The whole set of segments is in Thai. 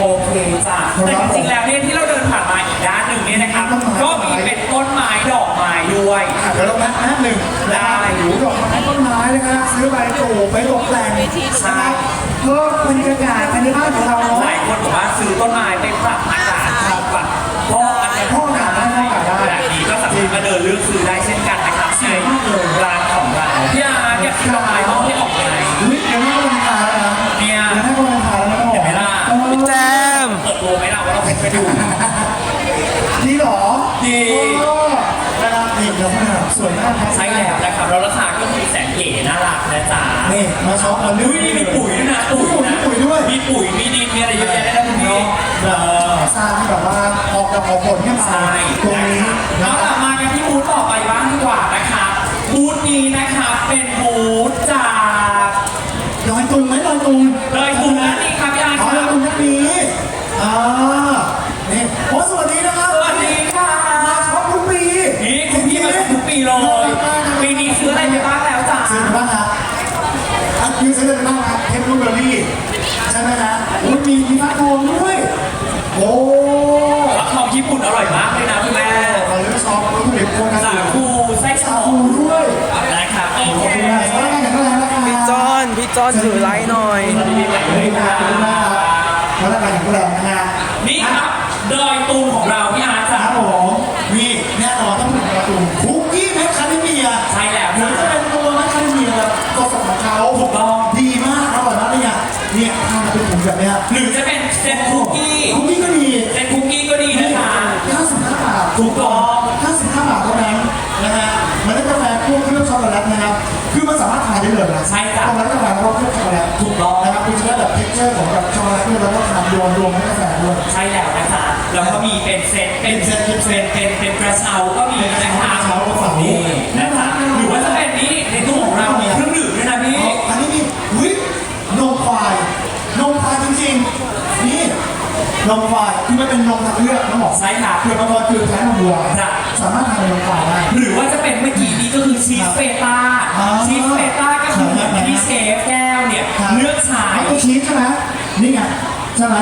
โอเคจ้ะแต่จริงๆแล้วเนี่ยที่เราเดินผ่านมาอีกด้านหนึ่งเนี่ยนะครับก็มีเป็นต้นไม้ดอกไม้ด้วยอะเดี๋ยวเราแป๊บแป๊บหนึ่งนะฮะได้หูดอกไม้ต้นไม้นะครับซื้อไปปลูกไปตกแต่งนะครับเพิ่มบรรยากาศภายในบ้านของเราเนาะหลายคนบอกว่าซื้อต้นไม้ไปปรับอากาศครับแบบพอกอากาศพอกอากาศได้พอกอากาศได้แบบนี้ก็สามารถมาเดินเลือกซื้อได้เช่นกันนะครับ จ๊ะนี่มาช็อปมาลือุ้ยนี่มีปุ๋ยด้วยนะปุ๋ยนะปุ๋ยด้วย มีปุ๋ยมีดินมีอะไรเยอะแยะเลยนะคุณพี่เนาะแบบสร้างที่แบบว่าออกดอกออกผลขึ้นมาใช่ตรงนี้แล้นะวคกรัลับบมากันที่บูธต่อไปบ้างดีกว่านะคะบูธนี้นะคะเป็นบูธจากลอยตุงไหมลอยตุง เลยคุณนะนี่ครับพี่อาร์ตอ๋อคลรัอบยตุงนักนี้อ่านี่โอ้สวัสดีนะครับสวัสดีค่ะมาช็อปทุกปีนี่คุณพี่มาทุกปีเลยปีนี้ซื้ออะไรไปบ้างแล้วจ้าซื้ออะไรบ้างฮะ อันยูซื้ออะไรบ้างฮะเทปรูเบอรี่ใช่ไหมฮะอุ้ยมีมีฟักทองด้วย โอ้ฟักทองญี่ปุ่นอร่อยมากเลยนะคุณแม่เราเลือกช็อปวัตถุดิบโครงการสาคูไส้สสาอคูงด้วยนะครับโอขอบเคคุณมากสำหรับงานแข่งขันอะไรนะครับพี่จอนพี่จอนถือไลท์หน่อยขอบคุณมากขอบคุณมากครับสำหรับงานแข่งขันนะฮะนี่ครับดอยตูนของเราพี่อาร์ตคจ้ารับผม เป็นถุงแบบเนี้ยหรือจะเป็นเซตคุกกี้ คุกกี้ก็ดีเซตคุกกี้ก็ดีนะคะ55บาทถูกต้อง55บาทเท่านั้นนะฮะมันได้กาแฟคั่วเครื่องช็อกโกแลตนะครับ คือมันสามารถทานได้เลยนะใช่จ้ะตรงนั้นกาแฟคั่วเครื่องช็อกโกแลตถูกต้องนะครับคุณจะได้แบบเท็กเจอร์ของแบบช็อกโกแลตด้วยแล้วก็ทานรวมรวมกับกาแฟด้วยใช่แล้วนะคะแล้วก็มีเป็นเซตเป็นเป็นเซตเป็นเป็นเป็นเป็นกระเช้าก็มีนะคะกระเช้าก็ฝั่งนี้นี่นะคะหรือว่าจะเป็นนี่ในตู้ของเรามีเครื่องดื่มด้วยนะพี่ อ๋ออันนี้มีวินมควายนมควายจริงๆ นี่ นมควายคือมันเป็นนมทางเลือกน้องหมอใช่ค่ะเปลือกมังกรคือแท้นมวัวจ้ะสามารถทานเป็นนมควายได้ หรือว่าจะเป็นเมื่อกี้นี้ก็คือชีสเฟต้าอ่าชีสเฟต้าก็คือเหมือนที่เชฟแก้วเนี่ยเลือกใช้มัตชีสใช่ไหมนี่ไงใช่ไหม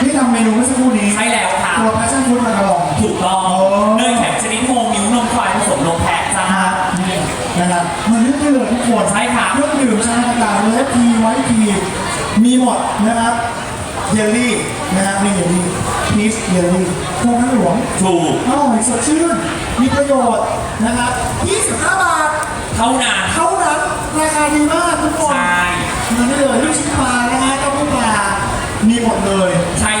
ที่ทำเมนูเมื่อสักครู่นี้ใช่แล้วค่ะ ตัวแพชชั่นฟู้ดมากระลองถูกต้องโอ้ เนยแข็งชนิดโฮมิวนมควายผสมนมแพะจ้านะครับนี่นะครับมันเลือกได้เลยทุกคน ใช่ครับเครื่องดื่มชาต่างๆเลฟทีไวท์ทีมีหมดนะครับ เยลลี่นะครับนี่เยลลี่พีชเยลลี่โคน้ำหลวงถูกอร่อยสดชื่น มีประโยชน์นะครับ25 บาท เท่านั้น เท่านั้นราคาดีมากทุกคนใช่มันได้เลยลูกชิ้นปลานะฮะเต้าหู้ปลามีหมดเลย ใช่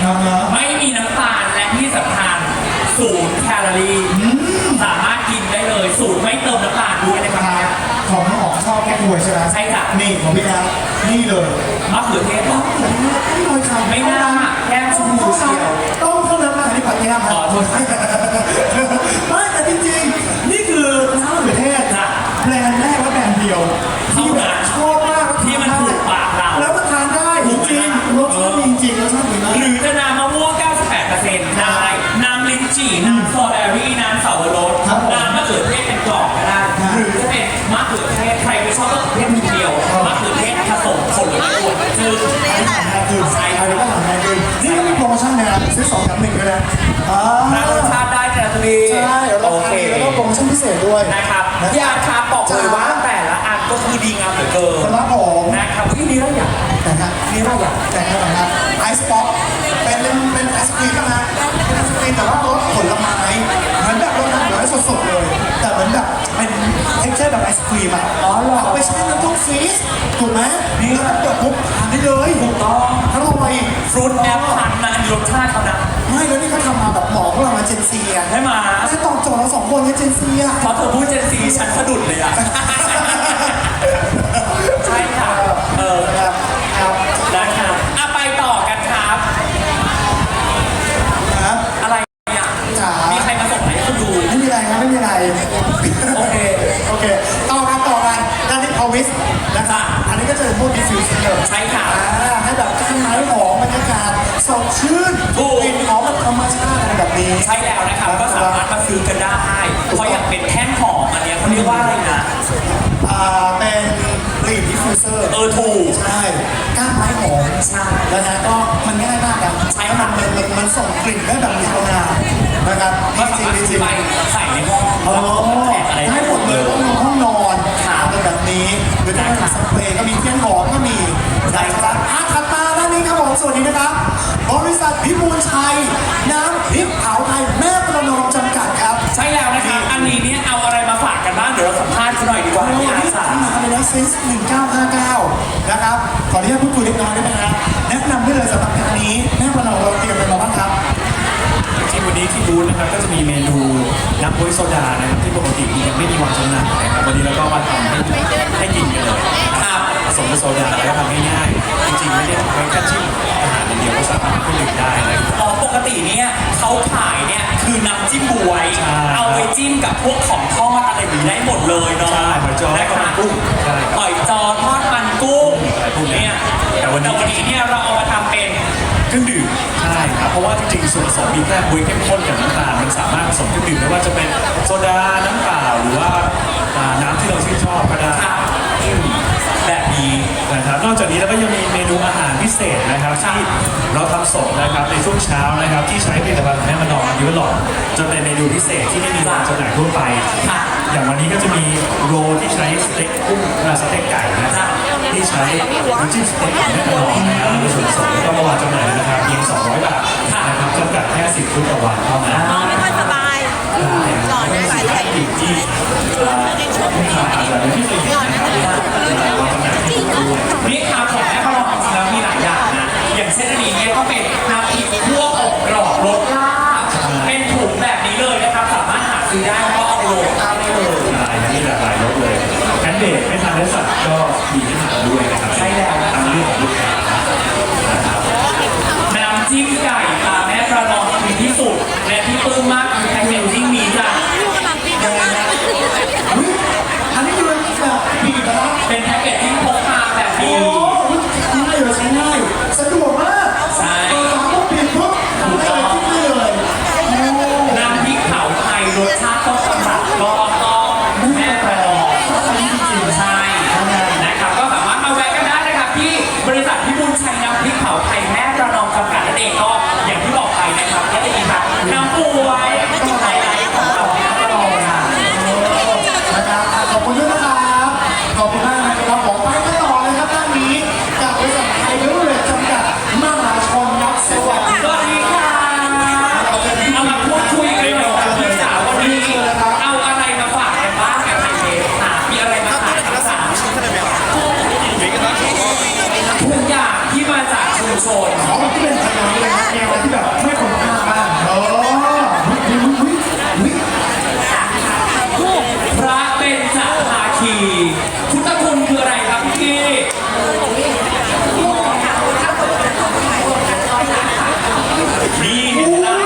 added ครับนะไม่มีน้ำตาลและที่สำคัญศูนย์แคลอรี่สามารถกินได้เลยศูนย์ไม่เติมน้ำตาลด้วยนะคครัรับบของน้องอ๋องชอบแค่หวยใช่ไหมใช่ค่ะ นี่ของพี่แอฟนี่เลยมะเขือเทศเหรอไม่ลอยคำไม่น่าแก้มชมพูเชียวต้องเท่านั้นนะอันนี้ปัดแก้มขอโทษไม่แต่จริงๆนี่คือน้ ซื้อสองแถมหนึ่งด้วยนะอ่าถ้ารสชาติได้แต่ละทีใช่ราโอคาเคดีแล้วก็โปรโมชั่นพิเศษด้วยนะครับนะยาคาบอกเลยว่าแต่ละอันก็คือดีงามเหลือเกินครับผมนะครับที่นี้เราอยากแต่ฮะนี่เราอยากแต่งให้หน่อยนะไอซ์ป๊อปเป็นเป็นไอศครีมนะเป็นไอศครีมแต่ว่ารสผลไม้เหมือนแบบรสน้ำผลไม้สดๆเลย แต่เหมือนแบบ เป็นเท็กเจอร์แบบไอศครีมอะอ๋อเหรอไปใช้น้ำต้มซีสถูกไหมนี่แล้วเปิดปุ๊บทานได้เลยถูกต้องอร่อยฟรุตแอปพันนะรสชาติเขานะไม่แล้วนี่เขาทำมาแบบหมอพวกเรามาเจนซีอะได้มาได้ตอบโจทย์เราสองคนในเจนซีอะพอเธอพูดเจนซีฉันสะดุดเลยอะ ใช่ค่ะ เออ ครับครับได้ครับ อ่าเป็นกลิ่นดิฟฟิวเซอร์เออถูก ใช่ก้านไม้หอมใช่นะฮะก็มันง่ายมากนะใช้มันมันมันมันส่งกลิ่นได้แบบมีคุณภาพนะครับก็จริงจริงไปใส่ในห้องอ๋อแขกอะไรได้หมดเลยห้องนอนห้องนอนครับเป็นแบบนี้หรือจะเป็นสเปรย์ก็มีเทียนหอมก็มีใช่ครับอะถัดมาด้านนี้ครับผมสวัสดีนะครับบริษัทพิบูลชัยน้ำพริก 1959 นะครับ ขออนุญาตพูดคุยเล็กน้อยได้ไหมครับแนะนำได้เลยสำหรับงานนี้แม่ประนอมเราเตรียมอะไรมาบ้างครับที่วันนี้ที่บูธนะครับก็จะมีเมนูน้ำบ๊วยโซดานะครับที่ปกติยังไม่มีวางจำหน่ายนะครับวันนี้เราก็มาทำให้ให้กินกันเลยครับผสมกับโซดาแล้วทำง่ายๆจริงๆไม่ได้ไว้แค่จิ้มอาหารอย่างเดียวก็สามารถขึ้นดื่มได้นะครับ อ๋อปกติเนี่ยเขาขายเนี่ยคือน้ำจิ้มบวยใช่เอาไป จิ้มกับพวกของทอดอะไรอย่างนี้ได้หมดเลยเนาะใช่หอยจ้อนะคทอดมัรับนกุ้งใช่หอยจอทอดมันกุ้งอะไรพวกนี้เนี่ยแต่วันนี้แต่วันนี้ เนี่ยเราเอามาทำเป็นเครื่องดื่มใช่ครับเพราะว่าจริงๆส่วนผสมมีแค่บ๊วยเข้มข้นกับน้ำตาลมันสามารถผสมเครื่องดื่มไม่ว่าจะเป็นโซดาน้ำเปล่าหรือว่าอ่าน้ำที่เราชื่นชอบก็ได้ ครับ แบบนี้นะครับ นอกจากนี้เราก็ยังมีเมนูอาหารพิเศษนะครับที่เราทำสดนะครับในช่วงเช้านะครับ ที่ใช้ผลิตภัณฑ์ของแม่มานอมยูหลอดจะเป็นเมนูพิเศษที่ไม่มีวางจำหน่ายทั่วไป ค่ะอย่างวันนี้ก็จะมีโรลที่ใช้สเต็กกุ้งเอ่อสเต็กไก่นะครับที่ใช้น้ำจิ้มสเต็กของแม่มานอมนะครับในส่วนผสมก็มาวางจำหน่ายในราคาเพียง200 บาทนะครับจำกัดแค่10ชุดต่อวันเท่านั้นนอนไม่ค่อยสบาย หล่อนะสายใหญ่อยู่ที่เอ่อลูกค้าอาจจะไม่เคยเห็นะครับวางจำหน่ายที่ตัวด้วยนี่ครับของแม่ประลองจริงแล้วมีหลายอย่างนะ อย่างเช่นอันนี้เนี่ยก็เป็นน้ำพริกคั่วอบ ที่มาจากชุมชนขอที่เป็นพยานเลยนะแนวที่แบบไม่คนพลาดบ้างอ๋อวิววิววิวพระเบญจภาคีพุทธคุณคืออะไรครับพี่นี่เห็นไหม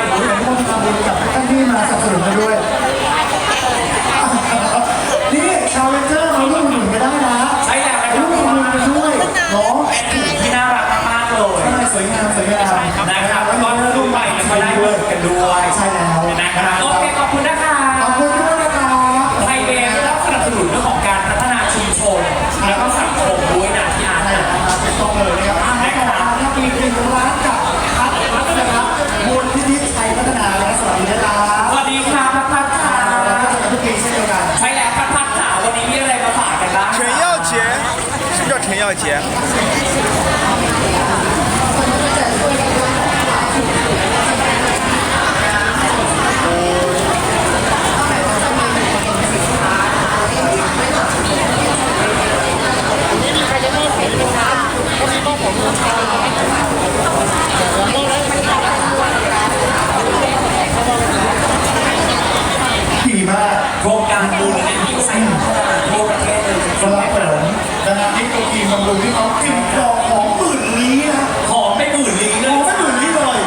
วยรู้แต่ที่ต้องทำบุญกับท่านที่มาสนับสนุนมาด้วย นี่ชาวเลนเจอร์มาร่วมหนุนกันได้นะใช่แล้วนะคร่รัวบมทำบุญกันด้วยเนาะเป็นถุงที่น่ารักมากๆเลยใช่สวยงามสวยงามนะครับแล้วก็รุ่นใหม่ก็ได้เงินกันด้วยใช่แล้ว นะครับ บำรุงที่เขากลิ่นกรองหอมหมื่นลี้นะหอมไปหมื่นลี้เหอมไม่หมื่นลีเลย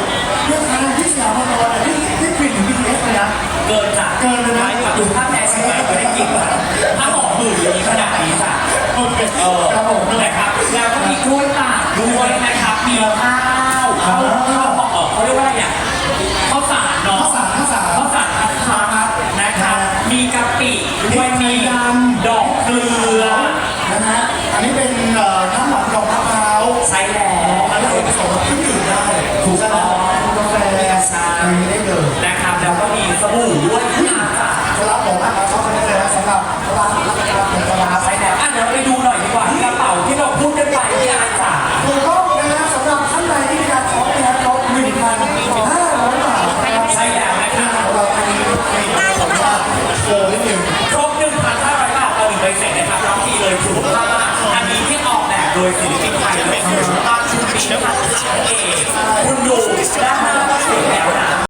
เนี่ยทางที่สยามพารากอนเนี่ยนี่นี่กลิ่นถึง BTS เลยนะ เกินค่ะเกินเลยนะ ไปดูภาพแพรสิมไม่ได้กินค่ะถ้าหอมหมื่นลีขนาดนี้ค่ะ โอเคเออครับผมนะครับแล้วก็มีกล้วยตากด้วยนะครับมีข้าวข้าวขาวเออเขาเรียกว่า Thank you.